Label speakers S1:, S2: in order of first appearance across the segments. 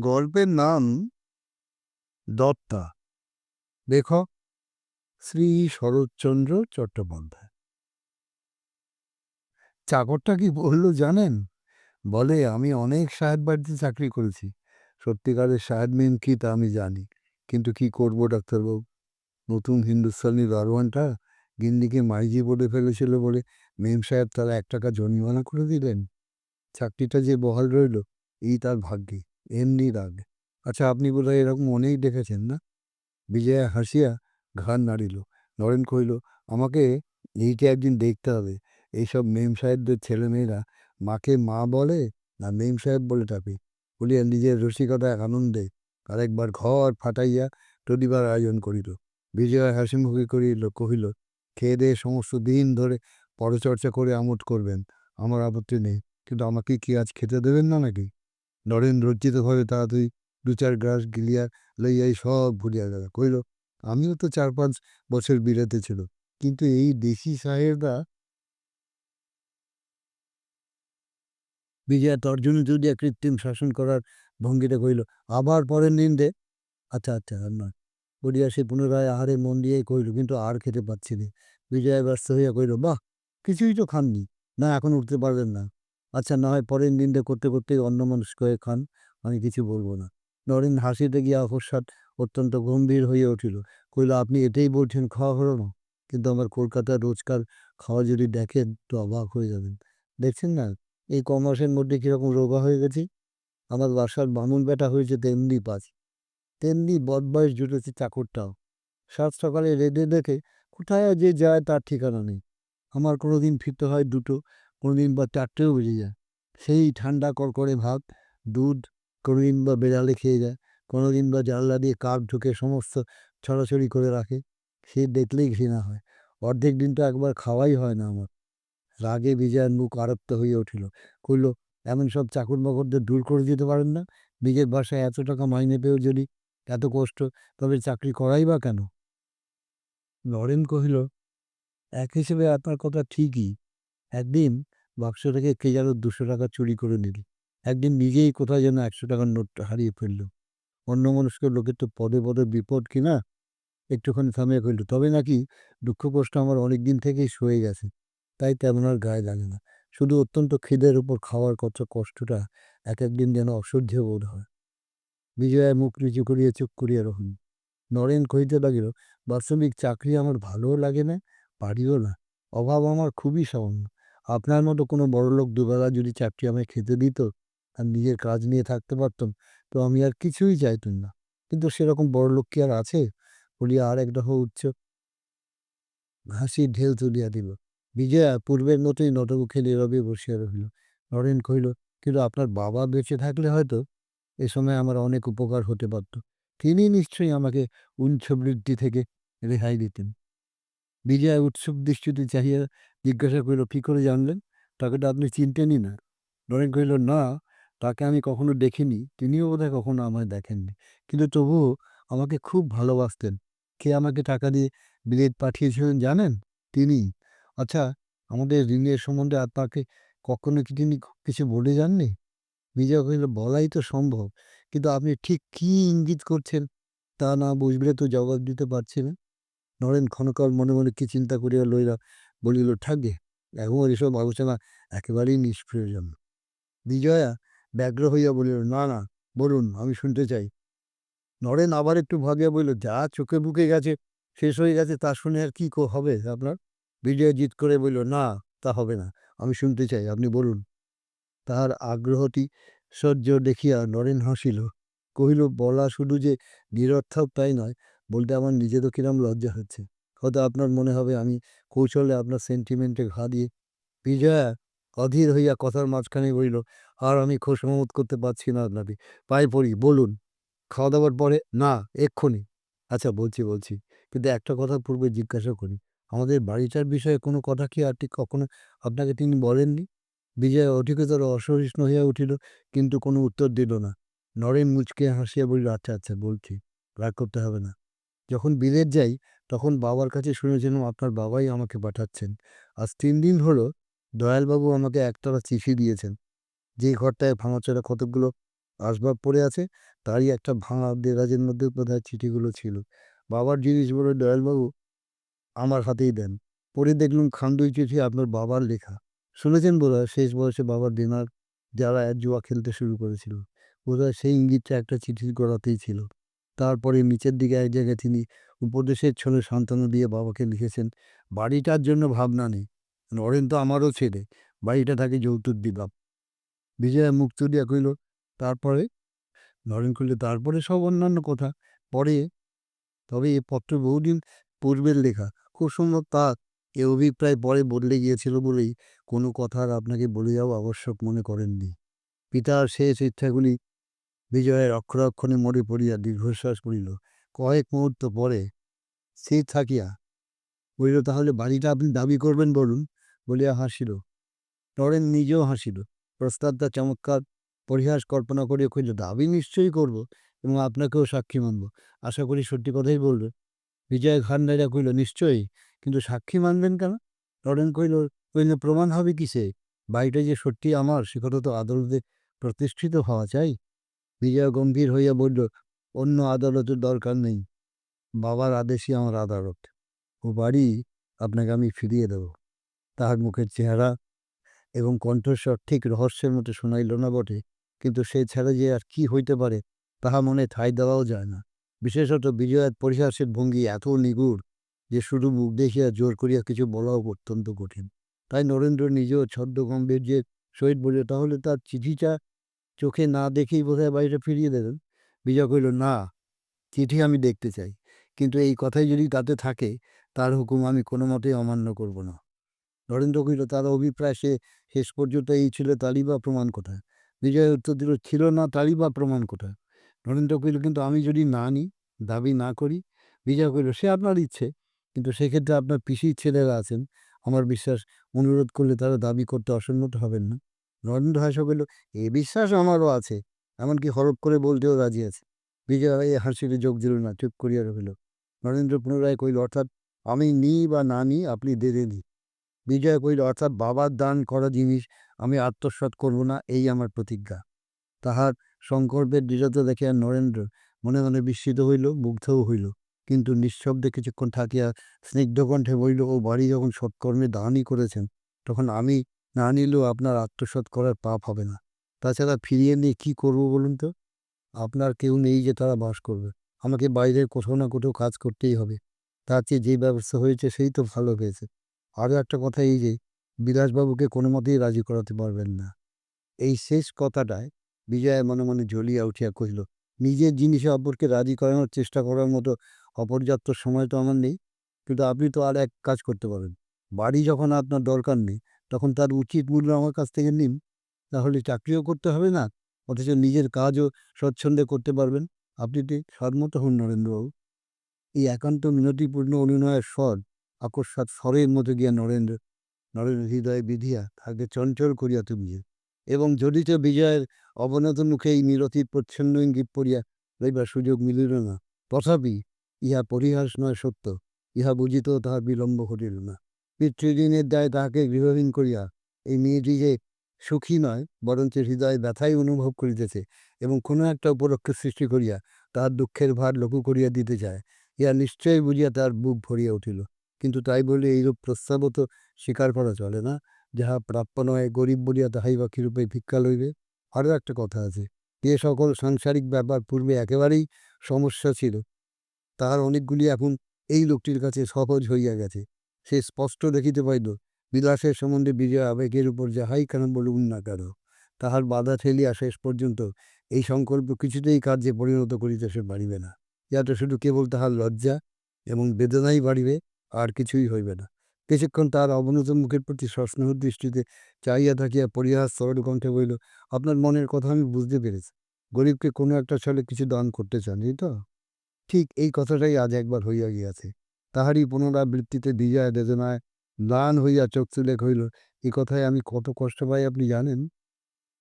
S1: গল্পের নাম দত্তা। লেখক শ্রী শরৎচন্দ্র চট্টোপাধ্যায়। চাকরটা কি বলল জানেন? বলে, আমি অনেক সাহেব বাড়িতে চাকরি করেছি। সত্যিকারের সাহেব মেন কি তা আমি জানি। কিন্তু কি করব ডাক্তারবাবু? নতুন হিন্দুস্তানি দারোয়ানটা গিন্নিকে মাইজি বলে ফেলেছিল বলে মেম সাহেব তারা এক টাকা জরিমানা করে দিলেন। চাকরিটা যে বহাল রইল, এই তার ভাগ্যে। এমনি রাগ। আচ্ছা আপনি বোধহয় এরকম অনেক দেখেছেন না? বিজয়া হাসিয়া ঘাড় নাড়িল। নরেন কহিল, আমাকে এইটা একদিন দেখতে হবে। এইসব মেম সাহেবদের ছেলেমেয়েরা মাকে মা বলে না মেম সাহেব বলে ডাকে বলিয়া নিজের রসিকতায় আনন্দে আরেকবার ঘর ফাটাইয়া তদিবার আয়োজন করিল। বিজয়া হাসিমুখী করিল কহিল, খেয়ে দিয়ে সমস্ত দিন ধরে পরচর্চা করে আমোদ করবেন। আমার আপত্তি নেই। কিন্তু আমাকে কি আজ খেতে দেবেন না নাকি? নরেন লজ্জিতভাবে তাড়াতাড়ি দু চার গ্রাস গিলিয়া লইয়াই সব ভুলিয়া গেল। কইল, আমিও তো চার পাঁচ বছর বিরাতে ছিল, কিন্তু এই দেশি সাহেবরা বিজয়া তর্জনী তুলিয়া কৃত্রিম শাসন করার ভঙ্গিটা কইল, আবার পরের নিন্দে আচ্ছা আচ্ছা আর নয়। বলিয়া সে পুনরায় আহারে মন দিয়েই কইল, কিন্তু আর খেতে পাচ্ছি না। বিজয়া ব্যস্ত হইয়া কইল, বাহ, কিছুই তো খাননি। না, এখন উঠতে পারবেন না। আচ্ছা না হয় পরের নিন্দে করতে করতে অন্য মানুষ হয়ে খান, আমি কিছু বলব না। নরেন হাসিতে গিয়া অকস্মাৎ অত্যন্ত গম্ভীর হয়ে উঠিল। কইল আপনি এটাই বলছেন, খাওয়া হলো না। কিন্তু আমার কলকাতার রোজকার খাওয়া যদি দেখেন, তো অবাক হয়ে যাবেন। দেখছেন না, এই ক মাসের মধ্যে কীরকম রোগা হয়ে গেছি? আমার বাসার বামুন বেটা হয়েছে তেমনি পাঁচ। তেমনি বদবয়স জুটেছে চাকরটাও। সাত সকালে রেডে দেখে, কোথায় যে যায় তার ঠিকানা নেই। আমার কোনো দিন ফিরতে হয় দুটো দিন বা চারটেও বেজে যায়। সেই ঠান্ডা কড়কড়ে ভাত দুধ দিন বা বেড়ালে খেয়ে যায় কোনো দিন বা জানলা দিয়ে কাক ঢুকে সমস্ত ছড়াছড়ি করে রাখে, সে দেখলেই ঘৃণা হয়। অর্ধেক দিন তো একবার খাওয়াই হয় না আমার। রাগে বিজয়ের মুখ আরক্ত হয়ে উঠিল। কইল, এমন সব চাকর বাকরদের দূর করে দিতে পারেন না? নিজের বাসায় এত টাকা মাইনে পেয়েও যদি এত কষ্ট, তবে চাকরি করাই বা কেন? নরেন কহিল, এক হিসেবে আপনার কথা ঠিকই। একদিন বাক্স থেকে কে যেন দুশো টাকা চুরি করে নিল। একদিন নিজেই কোথায় যেন একশো টাকার নোটটা হারিয়ে ফেলল। অন্য মানুষকে লোকের তো পদে পদে বিপদ কিনা একটুখানি থামিয়ে কইল তবে নাকি দুঃখ কষ্ট আমার অনেক দিন থেকেই সয়ে গেছে। তাই তেমন আর গায়ে লাগে না। শুধু অত্যন্ত খিদের উপর খাওয়ার কত কষ্টটা এক একদিন যেন অসহ্য বোধ হয়। বিজয়া মুখ নিচু করিয়া চুপ করিয়া রহন নরেন কহিতে লাগিল বাস্তবিক চাকরি আমার ভালোও লাগে না পারিও না। অভাব আমার খুবই সামান্য। আপনার মতো কোনো বড়লোক দুবেলা যদি চাকরি আমায় খেতে দিত আর নিজের কাজ নিয়ে থাকতে পারতাম, তো আমি আর কিছুই চাইতুম না। কিন্তু সেরকম বড়লোক কি আর আছে? বলিয়া আর এক দফা উচ্চ হাসি ঢেল তুলিয়া দিল। বিজয়া পূর্বের মতোই নটমুখে নীরবে বসিয়া রহিল। নরেন কহিল, কিন্তু আপনার বাবা বেঁচে থাকলে হয়তো এ সময় আমার অনেক উপকার হতে পারত। তিনি নিশ্চয়ই আমাকে উঞ্চবৃদ্ধি থেকে রেহাই দিতেন। বিজয়া উৎসুক দৃষ্টিতে চাহিয়া জিজ্ঞাসা করিল, কী করে জানলেন? তাকে তো আপনি চিনতেনই না। নরেন কহিল, না, তাকে আমি কখনো দেখিনি। তিনিও বোধহয় কখনো আমায় দেখেননি। কিন্তু তবুও আমাকে খুব ভালোবাসতেন। কে আমাকে টাকা দিয়ে বিলেত পাঠিয়েছিলেন জানেন? তিনি। আচ্ছা আমাদের ঋণের সম্বন্ধে আপনাকে কখনো কি তিনি কিছু বলে যাননি? বিজয় কহিল, বলাই তো সম্ভব, কিন্তু আপনি ঠিক কী ইঙ্গিত করছেন তা না বুঝলে তো জবাব দিতে পারছি না। নরেন ক্ষণকাল মনে মনে কি চিন্তা করিয়া লইলা বলিল ঠাকগে এখন এসব আলোচনা একেবারেই নিষ্প্রয়োজন বিজয়া ব্যগ্র হইয়া বলিল, না না, বলুন, আমি শুনতে চাই। নরেন আবার একটু ভাবিয়া বলিল, যা চোখে বুকে গেছে, শেষ হয়ে গেছে, তা শুনে আর কি হবে আপনার? বিজয় জিত করে বলল, না, তা হবে না, আমি শুনতে চাই, আপনি বলুন। তাহার আগ্রহটি সহ্য দেখিয়া নরেন হাসিল, কহিল, বলা শুধু যে নিরর্থক তাই নয়, বলতে আমার নিজেরও কিরম লজ্জা হচ্ছে। হয়তো আপনার মনে হবে আমি কৌশলে আপনার সেন্টিমেন্টে ঘা দিয়ে বিজয়া অধীর হইয়া কথার মাঝখানে বলিল, আর আমি খোশমত করতে পারছি না আপনাকে পায়ে পড়ি, বলুন। খাওয়া দাওয়ার পরে, না, এক্ষুনি। আচ্ছা বলছি বলছি। কিন্তু একটা কথা পূর্বে জিজ্ঞাসা করি, আমাদের বাড়িটার বিষয়ে কোনো কথা কি আর ঠিক কখনো আপনাকে তিনি বলেননি? বিজয় অধিকতর অসহিষ্ণু হইয়া উঠিল, কিন্তু কোনো উত্তর দিল না। নরেন মুচকে হাসিয়া বলিল আচ্ছা আচ্ছা বলছি, রাগ করতে হবে না। যখন বিলেত যাই তখন বাবার কাছে শুনেছিলাম, আপনার বাবাই আমাকে পাঠাচ্ছেন। আজ তিন দিন হলো দয়ালবাবু আমাকে একতলা চিঠি দিয়েছেন। যে ঘরটায় ভাঙাচোরা কতকগুলো আসবাব পড়ে আছে, তারই একটা ভাঙা দেরাজের মধ্যে বোধহয় চিঠিগুলো ছিল। বাবার জিনিস বলে দয়ালবাবু আমার হাতেই দেন। পড়ে দেখলুম খান্দুই চিঠি আপনার বাবার লেখা। শুনেছেন বোধহয় শেষ বয়সে বাবার দিনার যারা এক জুয়া খেলতে শুরু করেছিল। বোধহয় সেই ইঙ্গিতটা একটা চিঠির গড়াতেই ছিল। তারপরে নিচের দিকে এক জায়গায় তিনি উপদেশের ছলে সান্ত্বনা দিয়ে বাবাকে লিখেছেন, বাড়িটার জন্য ভাবনা নেই। নরেন তো আমারও ছেলে। বাড়িটা তাকে যৌতুক দিলাম। বিজয়া মুখ তুলিয়া কইল তারপরে? নরেন কইল তারপরে সব অন্যান্য কথা। পরে? তবে এ পত্র বহুদিন পূর্বের লেখা। খুব সম্ভব তা এ অভিপ্রায় পরে বদলে গিয়েছিল বলেই কোনো কথা আর আপনাকে বলে যাওয়া আবশ্যক মনে করেননি। পিতার শেষ ইচ্ছাগুলি বিজয়ের অক্ষরাক্ষণে মরে পড়িয়া দীর্ঘশ্বাস পড়িল। কয়েক মুহূর্ত পরে স্থির থাকিয়া বলিল, তাহলে বাড়িটা আপনি দাবি করবেন বলুন? বলিয়া হাসিল। নরেন নিজেও হাসিল। প্রস্তাবটা চমৎকার পরিহাস কল্পনা করিয়া কইল দাবি নিশ্চয়ই করব এবং আপনাকেও সাক্ষী মানব। আশা করি সত্যি কথাই বলবে। বিজয় নাইরা কইল নিশ্চয়ই, কিন্তু সাক্ষী মানবেন কেন? নরেন কইল কইলে প্রমাণ হবে কিসে? বাড়িটা যে সত্যি আমার, সে কথা তো আদালতে প্রতিষ্ঠিত হওয়া চাই। বিজয় গম্ভীর হইয়া বলল, অন্য আদালতের দরকার নেই। বাবার আদেশই আমার আদালত। ও বাড়ি আপনাকে আমি ফিরিয়ে দেব তাহার মুখের চেহারা এবং কণ্ঠস্বর ঠিক রহস্যের মতো শোনাইল না বটে, কিন্তু সে ছাড়া যে আর কি হইতে পারে, তাহা মনে ঠাঁই দেওয়াও যায় না। বিশেষত বিজয়ের পরিহাসের ভঙ্গি এত নিগুড় যে শুধু মুখ দেখিয়া জোর করিয়া কিছু বলাও অত্যন্ত কঠিন। তাই নরেন্দ্র নিজেও ছদ্ম গম্ভীর্যের সহিত বলিল, তাহলে তার চিঠিটা চোখে না দেখেই বোধহয় বাড়িটা ফিরিয়ে দেবেন বিজয় কহিল, না, চিঠি আমি দেখতে চাই। কিন্তু এই কথাই যদি তাতে থাকে, তার হুকুম আমি কোনো মতেই অমান্য করব না। নরেন্দ্র কহিল, তার অভিপ্রায় সে শেষ পর্যন্ত এই ছিল তারই বা প্রমাণ কোথায়? বিজয় উত্তর দিল, ছিল না, তারই বা প্রমাণ কোথায়? নরেন্দ্র কহিল, কিন্তু আমি যদি না নিই, দাবি না করি? বিজয় কহিল, সে আপনার ইচ্ছে, কিন্তু সেক্ষেত্রে আপনার পিসির ছেলেরা আছেন। আমার বিশ্বাস, অনুরোধ করলে তারা দাবি করতে অসম্মত হবেন না। নরেন্দ্র হাসা কহিল এ বিশ্বাস আমারও আছে। এমনকি হরপ করে বলতেও রাজি আছে। বিজয় হাসিতে যোগ দিল না, চুপ করিয়া রহিল। নরেন্দ্র পুনরায় কহিল, অর্থাৎ আমি নিই বা না নিই আপনি দেদে দিন বিজয় কহিল, অর্থাৎ বাবার দান করা জিনিস আমি আত্মসাৎ করব না, এই আমার প্রতিজ্ঞা। তাহার সংকল্পের দৃঢ়তা দেখিয়া নরেন্দ্র মনে মনে বিস্মিত হইল, মুগ্ধও হইল। কিন্তু নিঃশব্দে কিছুক্ষণ থাকিয়া স্নিগ্ধকণ্ঠে বলিল, ও বাড়ি যখন সৎকর্মে দানই করেছেন, তখন আমি না নিলেও আপনার আত্মসাৎ করার পাপ হবে না। তাছাড়া ফিরিয়ে নিয়ে কী করব বলুন তো? আপনার কেউ নেই যে তারা বাস করবে। আমাকে বাইরের কোথাও না কোথাও কাজ করতেই হবে। তার চেয়ে যে ব্যবস্থা হয়েছে সেই তো ভালো হয়েছে। আরও একটা কথা এই যে, বিলাসবাবুকে কোনো মতেই রাজি করাতে পারবেন না। এই শেষ কথাটায় বিজয় মনে মনে জ্বলিয়া উঠিয়া কহিল, নিজের জিনিসে অপরকে রাজি করানোর চেষ্টা করার মতো অপর্যাপ্ত সময় তো আমার নেই। কিন্তু আপনি তো আর এক কাজ করতে পারেন। বাড়ি যখন আপনার দরকার নেই তখন তার উচিত মূল্য আমার কাছ থেকে নিন। তাহলে চাকরিও করতে হবে না, অথচ নিজের কাজও স্বচ্ছন্দে করতে পারবেন। আপনি ঠিক সন্মত হন নরেন্দ্রবাবু। এই একান্ত মিনতিপূর্ণ অনুনয়ের স্বর আকস্মাৎ স্বরের মতো গিয়া নরেন্দ্র নরেন্দ্র হৃদয়ে বিধিয়া তাকে চঞ্চল করিয়া তুলিয়ে এবং জড়িত বিজয়ের অবনত মুখে এই নিরতির প্রচ্ছন্ন ইঙ্গিত পড়িয়া লইবার সুযোগ মিলিল না। তথাপি ইহা পরিহাস নয় সত্য, ইহা বুঝিত তাহার বিলম্ব ঘটিল না। পিতৃঋণের দায় তাহাকে গৃহহীন করিয়া এই মেয়েটি যে সুখী নয়, বরঞ্চ হৃদয় ব্যথাই অনুভব করিতেছে এবং কোনো একটা উপলক্ষ সৃষ্টি করিয়া তাহার দুঃখের ভার লঘু করিয়া দিতে চায়, ইহা নিশ্চয়ই বুঝিয়া তার বুক ভরিয়া উঠিল। কিন্তু তাই বলে এইরূপ প্রস্তাবও তো স্বীকার করা চলে না। যাহা প্রাপ্য নয়, গরিব বলিয়া তাহাই বা কিরূপে ভিক্ষা লইবে? আরও একটা কথা আছে, যে সকল সাংসারিক ব্যাপার পূর্বে একেবারেই সমস্যা ছিল, তাহার অনেকগুলি এখন এই লোকটির কাছে সহজ হইয়া গেছে। সে স্পষ্ট দেখিতে পাইল, বিলাসের সম্বন্ধে বিজয় আবেগের উপর যাহাই কেন বলুন না কেন, তাহার বাধা ঠেলিয়া শেষ পর্যন্ত এই সংকল্প কিছুতেই কার্যে পরিণত করিতে সে পারিবে না। ইহাতে শুধু কেবল তাহার লজ্জা এবং বেদনাই বাড়িবে, আর কিছুই হইবে না। কিছুক্ষণ তার অবনত মুখের প্রতি সস্নেহ দৃষ্টিতে চাইয়া থাকিয়া পরিহাস সরল কণ্ঠে বলিল, আপনার মনের কথা আমি বুঝতে পেরেছি। গরিবকে কোনো একটা ছলে কিছু দান করতে চান, এই তো? ঠিক, এই কথাটাই আজ একবার হইয়া গিয়াছে। তাহারই পুনরাবৃত্তিতে বিজয় বেদনায় ম্লান হইয়া চোখ তুলে কহিল এই কথায় আমি কত কষ্ট পাই আপনি জানেন?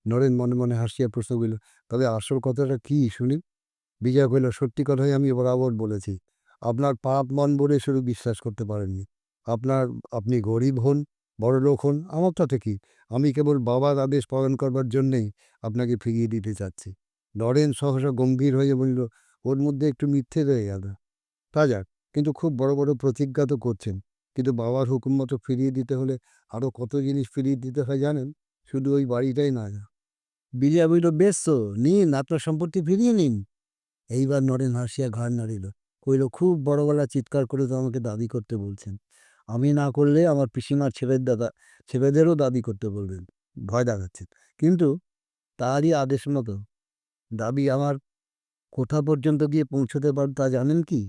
S1: নরেন মনে মনে হাসিয়া প্রশ্ন করিল, তবে আসল কথাটা কি শুনি? বিজয় কহিল, সত্যি কথাই আমি বরাবর বলেছি, আপনার পাপ মন বলে শুধু বিশ্বাস করতে পারেননি। আপনার, আপনি গরিব হন, বড়লোক হন আমার তাতে কি আমি কেবল বাবার আদেশ পালন করবার জন্যেই আপনাকে ফিরিয়ে দিতে চাচ্ছি। নরেন সহসা গম্ভীর হয়ে বলিল, ওর মধ্যে একটু মিথ্যে রয়ে গেল। তা যাক কিন্তু খুব বড় বড় প্রতিজ্ঞা তো করছেন। কিন্তু বাবার হুকুম মতো ফিরিয়ে দিতে হলে আরও কত জিনিস ফিরিয়ে দিতে হয় জানেন? শুধু ওই বাড়িটাই না বিজয়া বলল, বেশ তো, নিন, আপনার সম্পত্তি ফিরিয়ে নিন। এইবার নরেন হাসিয়া ঘাড় নাড়িল। কইল, খুব বড় গলা চিৎকার করে তো আমাকে দাবি করতে বলছেন। আমি না করলে আমার পিসিমার ছেলের দাদা, ছেলেদেরও দাবি করতে বলবেন। ভয় দেখাচ্ছেন কিন্তু তারই আদেশ মতো। দাবি আমার কোথা পর্যন্ত গিয়ে পৌঁছতে পার তা জানেন কি?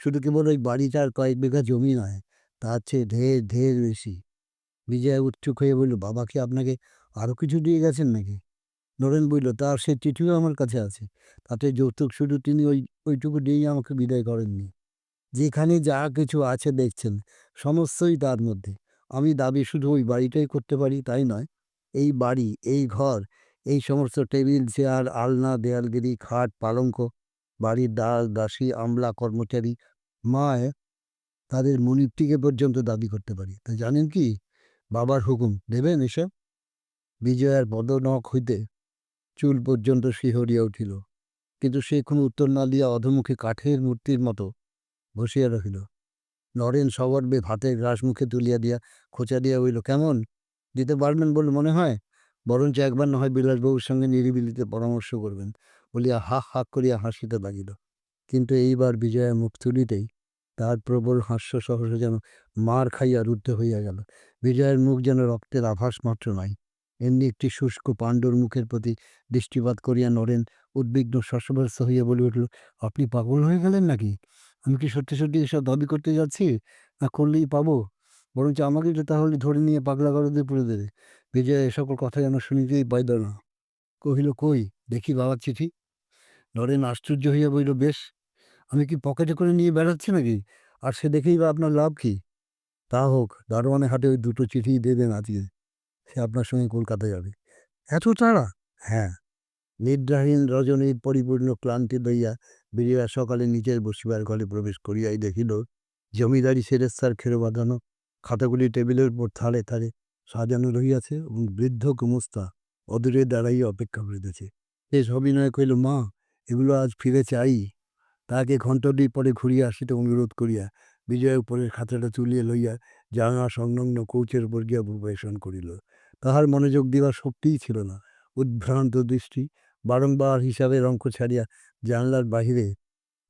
S1: শুধু কেবল ওই বাড়িটার কয়েক বিঘা জমি নয়, তার চেয়ে ঢের ঢের বেশি। বিজয় উৎসুক হয়ে বলল, বাবা কি আপনাকে আরও কিছু দিয়ে গেছেন নাকি? নরেন বলল, তার সে চিঠিও আমার কাছে আছে। তাতে যৌতুক শুধু তিনি ওই, ওইটুকু দিয়েই আমাকে বিদায় করেননি। যেখানে যা কিছু আছে দেখছেন, সমস্তই তার মধ্যে। আমি দাবি শুধু ওই বাড়িটাই করতে পারি, তাই নয়। এই বাড়ি, এই ঘর, এই সমস্ত টেবিল, চেয়ার, আলনা, দেয়ালগিরি, খাট, পালঙ্ক বাড়ির দাস, দাসী, আমলা, কর্মচারী, মায় তাদের মনিবটিকে পর্যন্ত দাবি করতে পারি। তা জানেন কি? বাবার হুকুম দেবেন এসব? বিজয়ার পদনখ হইতে চুল পর্যন্ত শিহরিয়া উঠিল। কিন্তু সে কোনো উত্তর না দিয়া অধমুখে কাঠের মূর্তির মতো বসিয়া রহিল। নরেন সবর্বে ভাতের গ্রাস মুখে তুলিয়া দিয়া খোঁচা দিয়া হইল কেমন? দিতে পারবেন বলে মনে হয়? বরঞ্চ একবার না হয় বিলাসবাবুর সঙ্গে নিরিবিলিতে পরামর্শ করবেন। বলিয়া হা হাক করিয়া হাসিতে লাগিল। কিন্তু এইবার বিজয়া মুখ তুলিতেই তার প্রবল হাস্য সহসা যেন মার খাইয়া রুদ্ধ হইয়া গেল। বিজয়ের মুখ যেন রক্তের আভাস মাত্র নাই। এমনি একটি শুষ্ক পাণ্ডুর মুখের প্রতি দৃষ্টিপাত করিয়া নরেন উদ্বিগ্ন শশব্যস্ত হইয়া বলে উঠল, আপনি পাগল হয়ে গেলেন নাকি? আমি কি সত্যি সত্যি এসব দাবি করতে যাচ্ছি? না করলেই পাবো? বরঞ্চ আমাকে তাহলে ধরে নিয়ে পাগলা গরদে পুড়ে দেবে। বিজয় এ সকল কথা যেন শুনিতেই পাইল না। কহিল, কই, দেখি বাবার চিঠি। নরেন আশ্চর্য হইয়া বইল বেশ, আমি কি পকেটে করে নিয়ে বেড়াচ্ছি নাকি? আর সে দেখেই বা আপনার লাভ কি? তা হোক, দারোয়ানের হাটে ওই দুটো চিঠি দেবেন আজকে, সে আপনার সঙ্গে কলকাতা যাবে। এত তাড়া? হ্যাঁ নিদ্রাহীন রজনীর পরিপূর্ণ, ক্লান্তি লইয়া বিজয়া সকালে নিজের বসিবার ঘরে প্রবেশ করিয়াই দেখিল, জমিদারি সেরেস্তার খেরো বাঁধানো, খাতাগুলি টেবিলের উপর থালে থালে সাজানো রহিয়াছে এবং বৃদ্ধ কুমস্তা অদূরে দাঁড়াইয়া অপেক্ষা করিতেছে। শেষ অভিনয় কহিল, মা, এগুলো আজ ফিরে চাই। তাহাকে ঘণ্টাটি পরে ঘুরিয়া আসিতে অনুরোধ করিয়া বিজয়ের উপরের খাতাটা তুলিয়া লইয়া জানা সংলগ্ন কৌচের উপর গিয়া পরিবেশন করিল। তাহার মনোযোগ দিবার শক্তিই ছিল না। উদ্ভ্রান্ত দৃষ্টি, বারংবার হিসাবে অঙ্ক ছাড়িয়া জানলার বাহিরে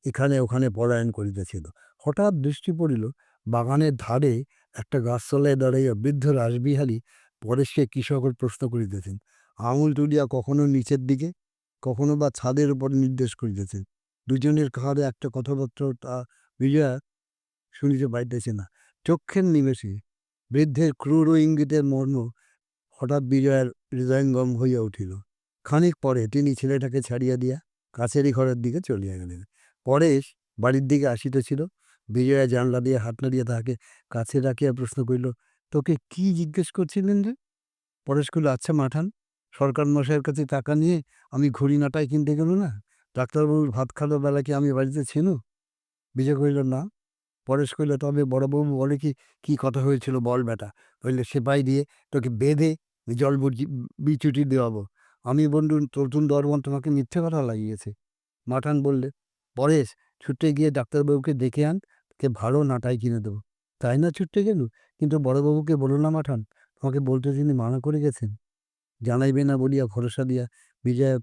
S1: এখানে ওখানে পলায়ন করিতেছিল। হঠাৎ দৃষ্টি পড়িল, বাগানের ধারে একটা গাছতলায় দাঁড়াইয়া বৃদ্ধ রাসবিহারী পরেশকে কী সকল প্রশ্ন করিতেছেন আঙুল তুলিয়া কখনো নিচের দিকে, কখনো বা ছাদের উপর নির্দেশ করিতেছেন। দুজনের কাহারে একটা কথাবার্তা বিজয়া শুনিতে পাইতেছে না। চক্ষের নিমেষে বৃদ্ধের ক্রূর ইঙ্গিতের মর্ম হঠাৎ বিজয়ের হৃদয়ঙ্গম হইয়া উঠিল। খানিক পরে তিনি ছেলেটাকে ছাড়িয়া দিয়া কাছেরই ঘরের দিকে চলিয়া গেলেন। পরেশ বাড়ির দিকে আসিতেছিল। বিজয়া জানলা দিয়ে হাত নাড়িয়া তাহাকে কাছে রাখিয়া প্রশ্ন করিল, তোকে কি জিজ্ঞেস করছিলেন রে? পরেশ কইল আচ্ছা মাঠান সরকার মশাইয়ের কাছে টাকা নিয়ে আমি ঘড়ি নাটাই কিনতে গেল না, ডাক্তারবাবুর ভাত খালো বেলা কি আমি বাড়িতে ছিল বিজয় কইল না। পরেশ কইল তবে বড়বাবু বলে কি কি কথা হয়েছিল বল বেটা? কইলে সেপাই দিয়ে তোকে বেঁধে জল বিচুটি দেওয়াবো। আমি বন্ধু তরুণ দরবন তোমাকে মিথ্যে কথা লাগিয়েছে। মাঠান বললে, পরেশ, ছুটে গিয়ে ডাক্তারবাবুকে দেখে আন কে ভালো নাটাই কিনে দেবো। তাই না ছুটতে গেল? কিন্তু বড়বাবুকে বলো না মাঠান, তোমাকে বলতে তিনি মানা করে গেছেন। জানাইবে না বলিয়া ভরসা দিয়া বিজয়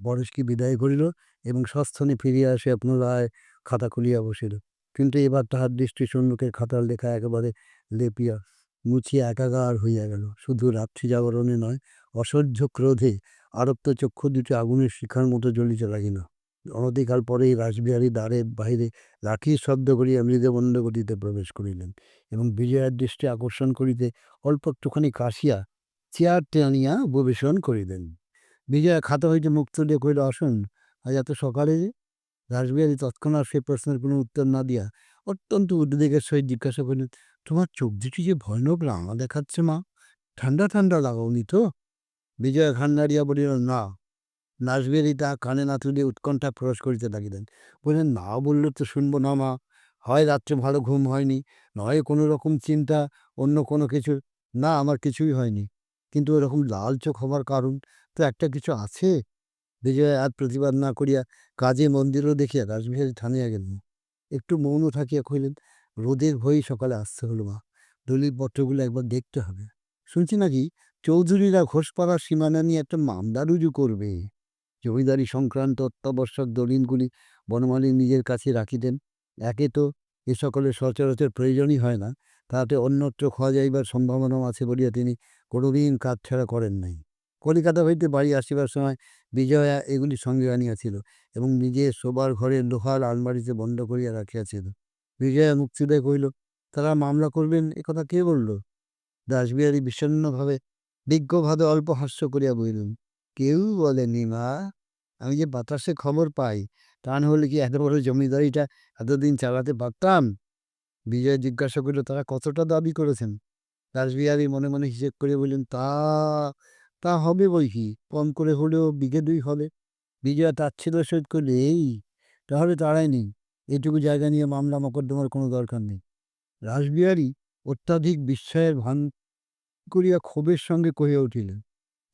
S1: পরেশকে বিদায় করিল এবং সস্থনে ফিরিয়া আসিয়া পুনরায় খাতা খুলিয়া বসিল। কিন্তু এবার তাহার দৃষ্টি সম্মুখের খাতার লেখা একেবারে লেপিয়া, মুছিয়া একাগার হইয়া গেল। শুধু রাত্রি জাগরণে নয়, অসহ্য ক্রোধে আরক্ত চক্ষু দুটি আগুনের শিখার মতো জ্বলিতে লাগিল। অনতিকাল পরেই রাসবিহারী দ্বারের বাহিরে লাঠির শব্দ করিয়া মৃদবন্ধ গতিতে প্রবেশ করিলেন এবং বিজয়ার দৃষ্টি আকর্ষণ করিতে অল্প একটুখানি কাশিয়া চেয়ার টানিয়া উপবেশন করিলেন বিজয়া খাতা হইতে মুখ তুলিয়া কহিল, আসুন, আজ এত সকালে রাসবিহারী তৎক্ষণাৎ সেই প্রশ্নের কোনো উত্তর না দিয়া অত্যন্ত উদ্বেগের সহিত জিজ্ঞাসা করিলেন, তোমার চোখ দুটি যে ভয়ানক রাঙা দেখাচ্ছে মা, ঠান্ডা ঠান্ডা লাগাওনি তো? বিজয়া খান নাড়িয়া বলিল, না। নাচবেরি তা কানে না তুলে উৎকণ্ঠা প্রকাশ করিতে লাগিলেন। বললেন, না বললে তো শুনব না মা, হয় রাত্রে ভালো ঘুম হয়নি, নয় কোনো রকম চিন্তা, অন্য কোনো কিছু, না আমার কিছুই হয়নি। কিন্তু এরকম লাল চোখ হবার কারণ তো একটা কিছু আছে? বিজয় আর প্রতিবাদ না করিয়া কাজে মন্দিরও দেখিয়া রাসবিহারী থামিয়া গেলেন একটু মৌন থাকিয়া কহিলেন, রোদের ভয়ে সকালে আসতে হলো মা, দলিল পত্রগুলো একবার দেখতে হবে। শুনছি নাকি চৌধুরীরা ঘোষপাড়ার সীমানা নিয়ে একটা মামলা রুজু করবে। জমিদারি সংক্রান্ত অত্যাবশ্যক দলিলগুলি বনমালী নিজের কাছে রাখিতেন একে তো এ সকলের সচরাচর প্রয়োজনই হয় না, তাতে অন্যত্র খাওয়া যাইবার সম্ভাবনাও আছে বলিয়া তিনি কোনোদিন কাজ ছাড়া করেন নাই। কলিকাতা হইতে বাড়ি আসিবার সময় বিজয়া এগুলি সঙ্গে আনিয়াছিল এবং নিজের শোবার ঘরে লোহার আলমারিতে বন্ধ করিয়া রাখিয়াছিল বিজয়া মুক্তিদায় কহিল, তারা মামলা করবেন এ কথা কে বলল? দাসবিহারী বিষণ্ণভাবে বিজ্ঞভাবে অল্প হাস্য করিয়া বলিলেন কেউ বলেনি মা, আমি যে বাতাসে খবর পাই, তা না হলে কি এত বড় জমিদারিটা এতদিন চালাতে পারতাম? বিজয় জিজ্ঞাসা করিল, তারা কতটা দাবি করেছেন? রাসবিহারী মনে মনে হিসেব করে বললেন, তা তা হবে বই কি কম করে হলেও বিঘে দুই হবে। বিজয়া তাচ্ছিল সহিত করলে এই, তাহলে নেই, এটুকু জায়গা নিয়ে মামলা মকদ্দমার কোনো দরকার নেই। রাসবিহারী অত্যাধিক বিস্ময়ের ভান করিয়া ক্ষোভের সঙ্গে কহিয়া উঠিলেন,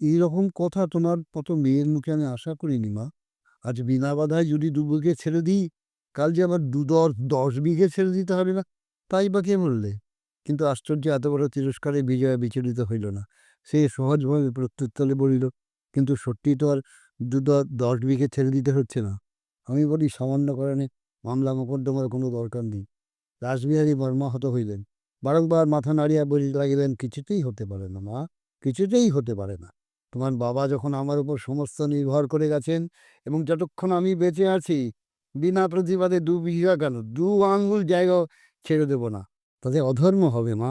S1: এইরকম কথা তোমার মতো মেয়ের মুখে আমি আশা করিনি মা। আজ বিনা বাধায় যদি দু বিঘে ছেড়ে দিই, কাল যে আমার দু দশ দশ বিঘে ছেড়ে দিতে হবে না, তাই বা কে বললে? কিন্তু আশ্চর্য এত বড় তিরস্কারে বিজয়া বিচলিত হইল না। সে সহজভাবে প্রত্যুত্তলে বলিল, কিন্তু সত্যি তো আর দু দশ বিঘে ছেড়ে দিতে হচ্ছে না। আমি বলি, সামান্য কারণে মামলা মোকদ্দমার কোনো দরকার নেই। রাসবিহারী মর্মাহত হইলেন। বারংবার মাথা নাড়িয়া বলি লাগিলেন, কিছুতেই হতে পারে না, মা, কিছুতেই হতে পারে না। তোমার বাবা যখন আমার উপর সমস্ত নির্ভর করে গেছেন এবং যতক্ষণ আমি বেঁচে আছি, বিনা প্রতিবাদে দু বিঘা কেন? দু আঙ্গুল জায়গা ছেড়ে দেব না। তাতে অধর্ম হবে মা